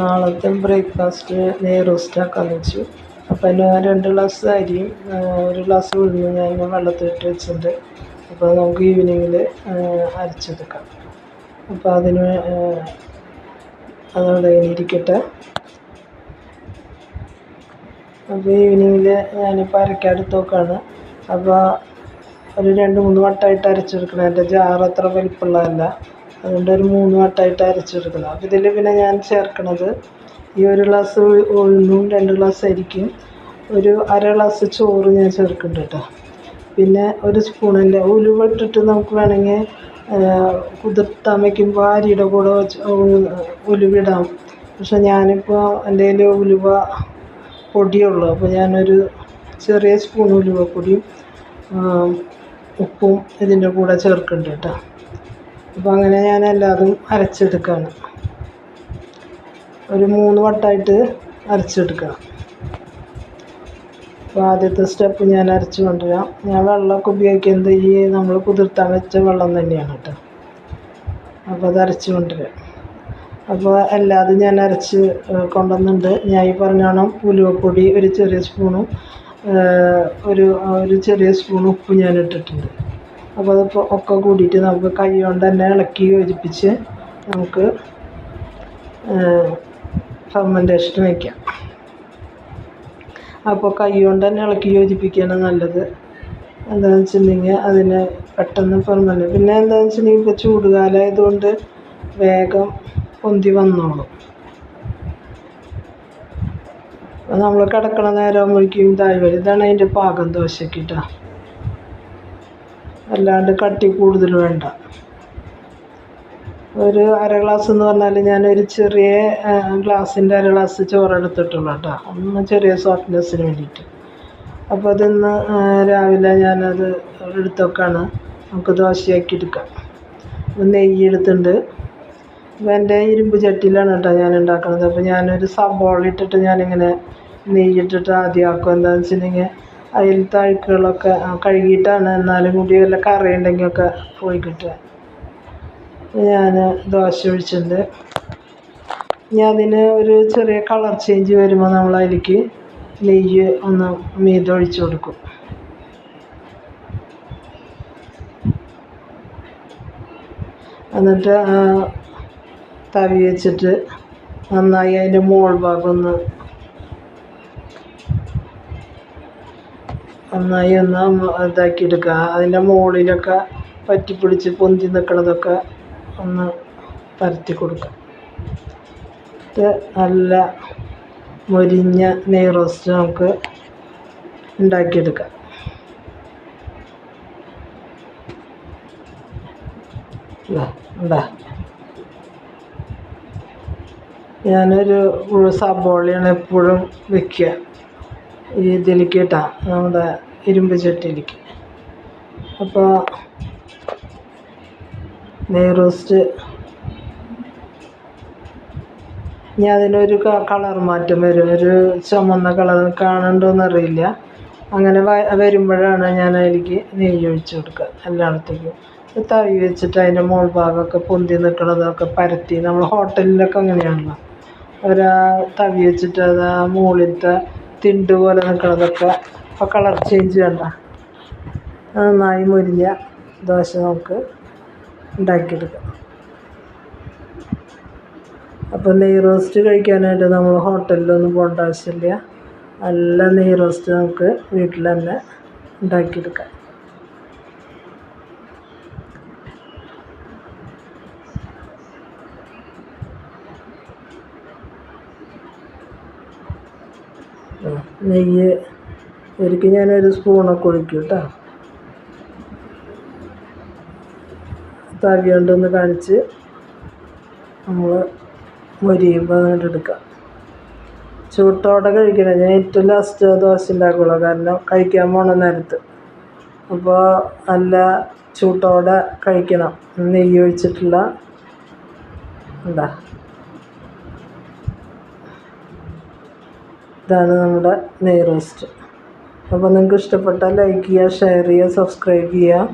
നാളത്തെ ബ്രേക്ക്ഫാസ്റ്റ് നെയ് റോസ്റ്റ് ആക്കാമെന്ന് വെച്ചു. അപ്പോൾ അതിന് രണ്ട് ഗ്ലാസ് അരിയും ഒരു ഗ്ലാസ് ഉഴുന്നും ഞാൻ വെള്ളത്തിലിട്ട് വെച്ചിട്ടുണ്ട്. അപ്പോൾ നമുക്ക് ഈവനിങ്ങിൽ അരച്ചെടുക്കാം. അപ്പോൾ അതിന് അതവിടെ ഇരിക്കട്ടെ. അപ്പോൾ ഈവനിങ്ങിൽ ഞാനിപ്പോൾ നോക്കുകയാണ് അപ്പോൾ ഒരു രണ്ട് മൂന്ന് വട്ടമായിട്ട് അരച്ചെടുക്കണം. എന്റെ ജാറ് അത്ര വലിപ്പമുള്ളതല്ല. അതുകൊണ്ട് ഒരു മൂന്ന് വട്ടമായിട്ട് അരച്ചെടുക്കണം. അപ്പോൾ ഇതിൽ പിന്നെ ഞാൻ ചേർക്കണത് ഈ ഒരു ഗ്ലാസ് ഉഴുന്നും രണ്ട് ഗ്ലാസ് അരിക്കും ഒരു അര ഗ്ലാസ് ചോറ് ഞാൻ ചേർക്കുന്നുണ്ട് കേട്ടോ പിന്നെ ഒരു സ്പൂണിന്റെ ഉലുവ ഇട്ടിട്ട് നമുക്ക് വേണമെങ്കിൽ കുതിർത്താൻ വയ്ക്കുമ്പോൾ അരിയുടെ കൂടെ വെച്ച് ഉലുവിടാം പക്ഷെ ഞാനിപ്പോൾ എന്റെ കയ്യിൽ ഉലുവ പൊടിയുള്ളൂ. അപ്പോൾ ഞാനൊരു ചെറിയ സ്പൂൺ ഉലുവപ്പൊടിയും പൊടിയും ഉപ്പും ഇതിന്റെ കൂടെ ചേർക്കുന്നുണ്ട് കേട്ടോ അപ്പോൾ അങ്ങനെ ഞാൻ എല്ലാതും അരച്ചെടുക്കുകയാണ് ഒരു മൂന്ന് വട്ടമായിട്ട് അരച്ചെടുക്കുക അപ്പോൾ ആദ്യത്തെ സ്റ്റെപ്പ് ഞാൻ അരച്ച് കൊണ്ടുവരാം. ഞാൻ വെള്ളമൊക്കെ ഉപയോഗിക്കുന്നത് ഈ നമ്മൾ കുതിർത്താൻ വെച്ച വെള്ളം തന്നെയാണ് കേട്ടോ. അപ്പോൾ അത് അരച്ച് കൊണ്ടുവരാം. അപ്പോൾ എല്ലാതും ഞാൻ അരച്ച് കൊണ്ടുവന്നിട്ടുണ്ട്. ഞാൻ ഈ പറഞ്ഞോണം ഉലുവപ്പൊടി ഒരു ചെറിയ സ്പൂണും ഒരു ഒരു ചെറിയ സ്പൂൺ ഉപ്പ് ഞാൻ ഇട്ടിട്ടുണ്ട്. അപ്പോൾ അത് ഒക്കെ കൂടിയിട്ട് നമുക്ക് കൈ കൊണ്ട് തന്നെ ഇളക്കി യോജിപ്പിച്ച് നമുക്ക് ഫെർമെന്റേഷന് വയ്ക്കാം അപ്പോൾ കൈ കൊണ്ട് തന്നെ ഇളക്കി യോജിപ്പിക്കുകയാണ് നല്ലത്. എന്താണെന്ന് വെച്ചിട്ടുണ്ടെങ്കിൽ അതിന് പെട്ടെന്ന് ഫെർമെന്റ് പിന്നെ എന്താണെന്ന് വെച്ചിട്ടുണ്ടെങ്കിൽ ഇപ്പോൾ ചൂടുകാലമായതുകൊണ്ട് വേഗം പൊന്തി വന്നോളും. നമ്മൾ കിടക്കണ നേരമാകുമ്പോഴേക്കും വരും. ഇതാണ് അതിന്റെ പാകം ദോശയ്ക്ക് കേട്ടോ അല്ലാണ്ട് കട്ടി കൂടുതൽ വേണ്ട. ഒരു അര ഗ്ലാസ് എന്ന് പറഞ്ഞാൽ ഞാനൊരു ചെറിയ ഗ്ലാസിന്റെ അര ഗ്ലാസ് ചോറെടുത്തിട്ടുള്ളൂ കേട്ടോ ഒന്ന് ചെറിയ സോഫ്റ്റ്നെസ്സിന് വേണ്ടിയിട്ട്. അപ്പോൾ അതിന്ന് രാവിലെ ഞാനത് എടുത്തൊക്കെയാണ് നമുക്ക് ദോശയാക്കി എടുക്കാം. നെയ്യ് എടുത്തിട്ടുണ്ട്. അപ്പോൾ എന്റെ ഇരുമ്പ് ചട്ടിയിലാണ് കേട്ടോ ഞാൻ ഉണ്ടാക്കുന്നത് അപ്പോൾ ഞാനൊരു സബോള ഇട്ടിട്ട് ഞാനിങ്ങനെ നെയ്യിട്ടിട്ട് ആദ്യം ആക്കും എന്താണെന്ന് വെച്ചിട്ടുണ്ടെങ്കിൽ അതിലത്തെ അഴുക്കുകളൊക്കെ കഴുകിയിട്ടാണ് എന്നാലും കൂടി വല്ല കറി ഉണ്ടെങ്കിലൊക്കെ പോയി കിട്ടുക. ഞാൻ ദോശ ഒഴിച്ചിട്ടുണ്ട്. ഇനി അതിന് ഒരു ചെറിയ കളർ ചേഞ്ച് വരുമ്പോൾ നമ്മൾ അതിലേക്ക് നെയ്യ് ഒന്ന് മീത ഒഴിച്ച് കൊടുക്കും. എന്നിട്ട് തവി വെച്ചിട്ട് നന്നായി അതിന്റെ മോൾ ഭാഗം ഒന്ന് നന്നായി ഒന്ന് ഇതാക്കിയെടുക്കുക. അതിന്റെ മുകളിലൊക്കെ പറ്റിപ്പിടിച്ച് പൊന്തി നിൽക്കണതൊക്കെ ഒന്ന് പരത്തി കൊടുക്കുക. ഇത് നല്ല മൊരിഞ്ഞ നെയ് റോസ്റ്റ് നമുക്ക് ഉണ്ടാക്കിയെടുക്കാം. ഞാനൊരു സബോളയാണ് എപ്പോഴും വെക്കുക. ഈ ഇതിലേക്ക് നമ്മുടെ ഇരുമ്പ് ചട്ടിയിലേക്ക്. അപ്പോൾ നെയ് റോസ്റ്റ്. ഇനി അതിനൊരു കളർ മാറ്റം വരും. ഒരു ചുമന്ന കളർ കാണണ്ടോന്ന് അറിയില്ല. അങ്ങനെ വരുമ്പോഴാണ് ഞാൻ അതിലേക്ക് നെയ്യ് ഒഴിച്ച് കൊടുക്കുക എല്ലായിടത്തേക്കും. തവി വെച്ചിട്ട് അതിന്റെ മുകൾ ഭാഗമൊക്കെ പൊന്തി നിൽക്കണതൊക്കെ പരത്തി. നമ്മൾ ഹോട്ടലിലൊക്കെ അങ്ങനെയാണല്ലോ. ഒരു തവി വെച്ചിട്ട് അത് ആ മുകളിലത്തെ തിണ്ട് പോലെ നിൽക്കുന്നതൊക്കെ ഇപ്പോൾ കളർ ചേഞ്ച് വേണ്ട നന്നായി മുരിഞ്ഞ ദോശ നമുക്ക് ഉണ്ടാക്കിയെടുക്കാം. അപ്പോൾ നെയ് റോസ്റ്റ് കഴിക്കാനായിട്ട് നമ്മൾ ഹോട്ടലിലൊന്നും പോകേണ്ട ആവശ്യമില്ല. നല്ല നെയ് റോസ്റ്റ് നമുക്ക് വീട്ടിൽ തന്നെ ഉണ്ടാക്കിയെടുക്കാം. നെയ്യ്. ഒരിക്കൽ ഞാനൊരു സ്പൂണൊക്കെ ഒഴിക്കും കേട്ടോ. തവി കാണിച്ച് നമ്മൾ മൊരിയുമ്പോൾ അങ്ങോട്ട് എടുക്കാം. ചൂട്ടോടെ കഴിക്കണം. ഞാൻ ഏറ്റവും ലാസ്റ്റ് ദോശ ഉണ്ടാക്കുള്ളൂ കാരണം കഴിക്കാൻ പോണ നേരത്ത്. അപ്പോൾ നല്ല ചൂട്ടോടെ കഴിക്കണം. നെയ്യ് ഒഴിച്ചിട്ടുള്ള എന്താ? ഇതാണ് നമ്മുടെ നെയ് റോസ്റ്റ്. അപ്പോൾ നിങ്ങൾക്ക് ഇഷ്ടപ്പെട്ടാൽ ലൈക്ക് ചെയ്യുക ഷെയർ ചെയ്യുക സബ്സ്ക്രൈബ് ചെയ്യുക.